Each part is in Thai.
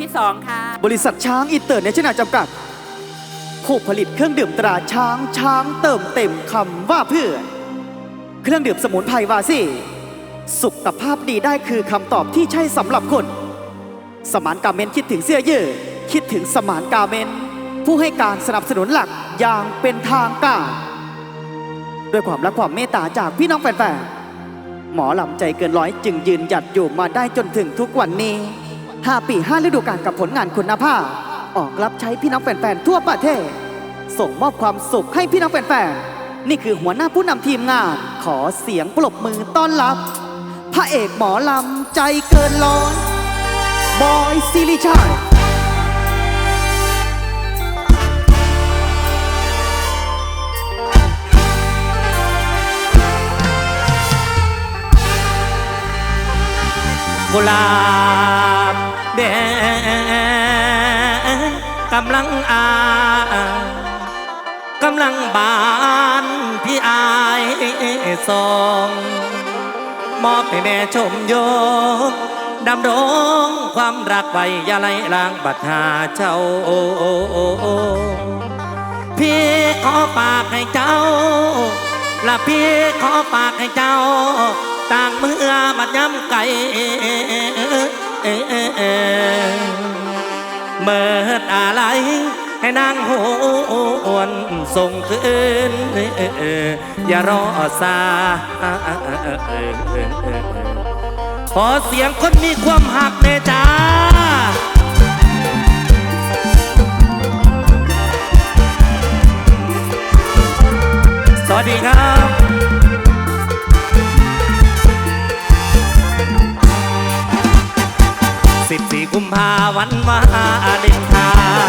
ที่สองค่ะ บริษัทช้างอินเตอร์เนชั่นแนลจำกัด ผู้ผลิตเครื่องดื่มตราช้างช้างเติมเต็มคำว่าเพื่อ เครื่องดื่มสมุนไพรวาซี่ สุขภาพดีได้คือคำตอบที่ใช่สำหรับคน สมานการเมนคิดถึงเสื้อยืดคิดถึงสมานการเมน ผู้ให้การสนับสนุนหลักอย่างเป็นทางการด้วยความรักความเมตตาจากพี่น้องแฟนๆหมอลำใจเกินร้อยจึงยืนหยัดอยู่มาได้จนถึงทุกวันนี้ 5 ปี 5 ฤดูกาลกับผลงานคุณภาพ ออกรับใช้พี่น้องแฟนๆทั่วประเทศ ส่งมอบความสุขให้พี่น้องแฟนๆ นี่คือหัวหน้าผู้นำทีมงาน ขอเสียงปรบมือต้อนรับ พระเอกหมอลำใจเกินร้อยบอยซิริชัยกุลา แดงกำลังอากำลังบานที่อายสองมอบให้แม่ชมโยงดำรงความรักไว้ยาไลล้างบัดหาเจ้า พี่ขอฝากให้เจ้าและพี่ขอฝากให้เจ้า ต่างเมื่อบัดย้ำไก่ เมื่ออะไรให้นางโหวนส่งคืนอย่ารอซาขอเสียงคนมีความหักเนจ้าสวัสดีครับ สิบสี่กุมภาวันวาเลนไท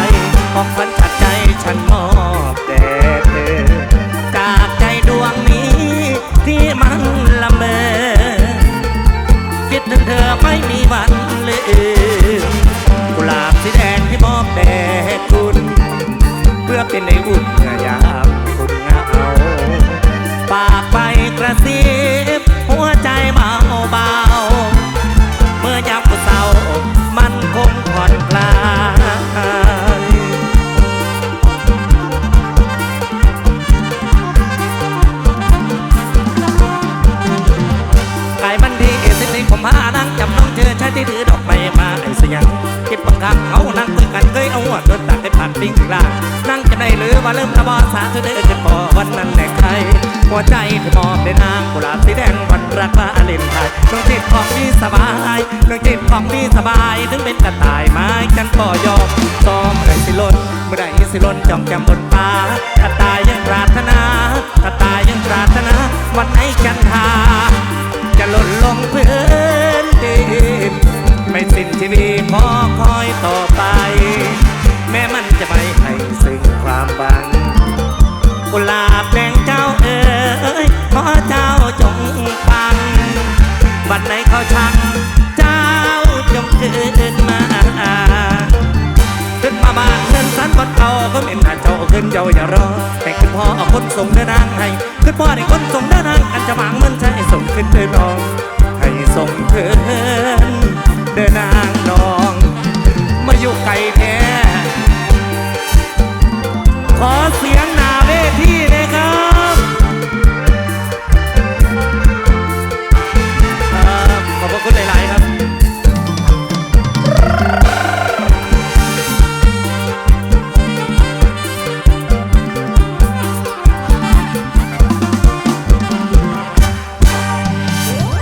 น์ของฝันขัดใจฉันมอบแด่ มันคงผ่อนคลายกายมันดีสิสิผมหานั่งจำน้องเจอใช้ที่ถือดอกไม้มาไอ้เสียงคิดบังคับเขานั่งคุยกันเคยเอาหัวโดนตักให้ผ่านปิ้งลางนั่งจะได้หรือว่าเริ่มระบอสาเธอเดินขึ้นพอวันนั้น หัวใจให้มอบในนางกุหลาบสีแดงวันรักว่าเลนไทยน้องจิตของพี่สบายน้องจิตของพี่สบายถึงเป็นกระต่ายไม้กันก็ยอมซ้อมไรสิลนเมื่อไรสิลนจ้องแก้มบนฟ้ากระต่ายยังปรารถนากระต่ายยังปรารถนาวันไหนกันทา เจ้าขึ้นเจ้าอย่ารอ แต่คุณพ่อเอาคนส่งเดินทางให้คุณพ่อในคนส่งเดินทางอันจะหมางมันใช่ส่งขึ้นเดินรอ